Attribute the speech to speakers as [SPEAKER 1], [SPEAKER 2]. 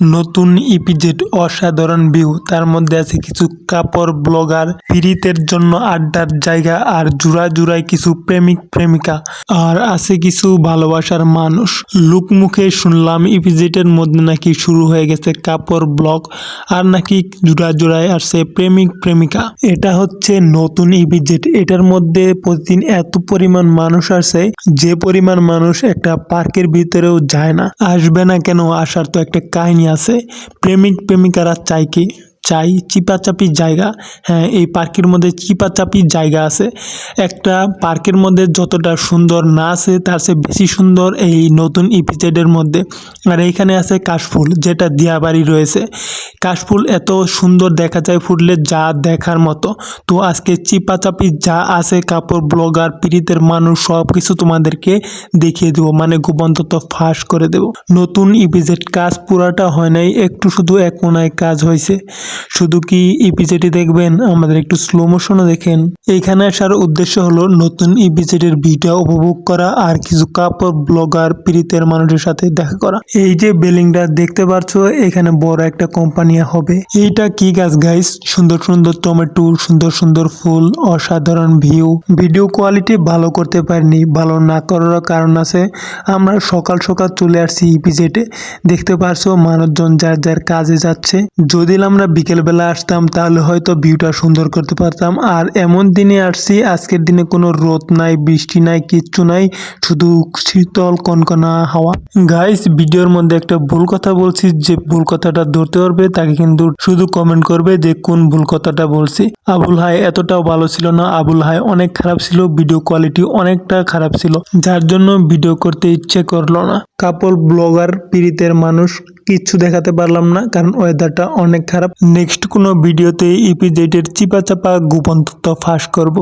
[SPEAKER 1] নতুন ইপিজেড অসাধারণ ভিউ তার মধ্যে আছে কিছু কাপড় ব্লগার পীড়িতের জন্য আড্ডার জায়গা আর জুড়া জুড়ায় কিছু প্রেমিক প্রেমিকা। আর আছে কিছু ভালোবাসার মানুষ। লুকমুখে শুনলাম ইপিজেডের মধ্যে নাকি শুরু হয়ে গেছে কাপড় ব্লগ আর নাকি জুড়া জুড়ায় আসছে প্রেমিক প্রেমিকা। এটা হচ্ছে নতুন ইপিজেড এটার মধ্যে প্রতিদিন এত পরিমাণ মানুষ আসে, যে পরিমাণ মানুষ একটা পার্কের ভিতরেও যায় না। আসবে না কেন? আসার তো একটা কাহিনী আছে প্রেমিক প্রেমিকারা চাই কি চাই, চিপাচাপি জায়গা। হ্যাঁ এই পার্কের মধ্যে চিপাচাপি জায়গা আছে। একটা পার্কের মধ্যে যতটা সুন্দর না আছে, তার চেয়ে বেশি সুন্দর এই নতুন ইপিজেডের মধ্যে। আর এইখানে আছে কাশফুল, যেটা দিয়াবাড়ি রয়েছে। কাশফুল এত সুন্দর দেখা যায় ফুটলে যা দেখার মতো। তো আজকে চিপাচাপি যা আছে, কাপড়, ব্লগার, পীড়িতের মানুষ সব কিছু তোমাদেরকে দেখিয়ে দেবো। মানে গোপন তত্ত্ব ফাঁস করে দেব। নতুন ইপিজেড কাজ পুরাটা হয় নাই, একটু শুধু এক কোনায় কাজ হয়েছে। শুধু কি ইপিজেডি দেখবেন? আমাদের একটু স্লো মোশনও দেখেন। এখানে আসার উদ্দেশ্য হলো নতুন ইপিজেডের ভিডিও উপভোগ করা আর কিছু কাপড় ব্লগার পীড়িতের মানুষের সাথে দেখা করা। এই যে বিল্ডিংটা দেখতে পাচ্ছ এখানে বড় একটা কোম্পানি হবে। এইটা কি গাছ গাইস সুন্দর সুন্দর টমেটো সুন্দর সুন্দর ফুল, অসাধারণ ভিউ ভিডিও কোয়ালিটি ভালো করতে পারিনি, ভালো না করার কারণ আছে। আমরা সকাল সকাল চলে আসছি ইপিজেটে দেখতে পারছ, মানুষজন যার যার কাজে যাচ্ছে। যদি আমরা বিকেলবেলা আসতাম, তাহলে হয়তো ভিউটা সুন্দর করতে পারতাম। আর এমন দিনে আসছি, আজকের দিনে কোনো রোদ নাই, বৃষ্টি নাই, কিচ্ছু নাই, শুধু শীতল কনকনা হাওয়া। গাইস ভিডিওর মধ্যে একটা ভুল কথা বলছি, যে ভুল কথাটা ধরতে পারবে, তাকে কিন্তু শুধু কমেন্ট করবে যে কোন ভুল কথাটা বলছি। আবুল হাই এতটাও ভালো ছিল না, আবুল হাই অনেক খারাপ ছিল ভিডিও কোয়ালিটি অনেকটা খারাপ ছিল, যার জন্য ভিডিও করতে ইচ্ছে করল না। কাপড় ব্লগার পীড়িতের মানুষ কিচ্ছু দেখাতে পারলাম না, কারণ ওয়েদারটা অনেক খারাপ। নেক্সট কোনো ভিডিওতে ইপিজেটের চিপা চাপা গোপন তথ্য ফাঁস করব।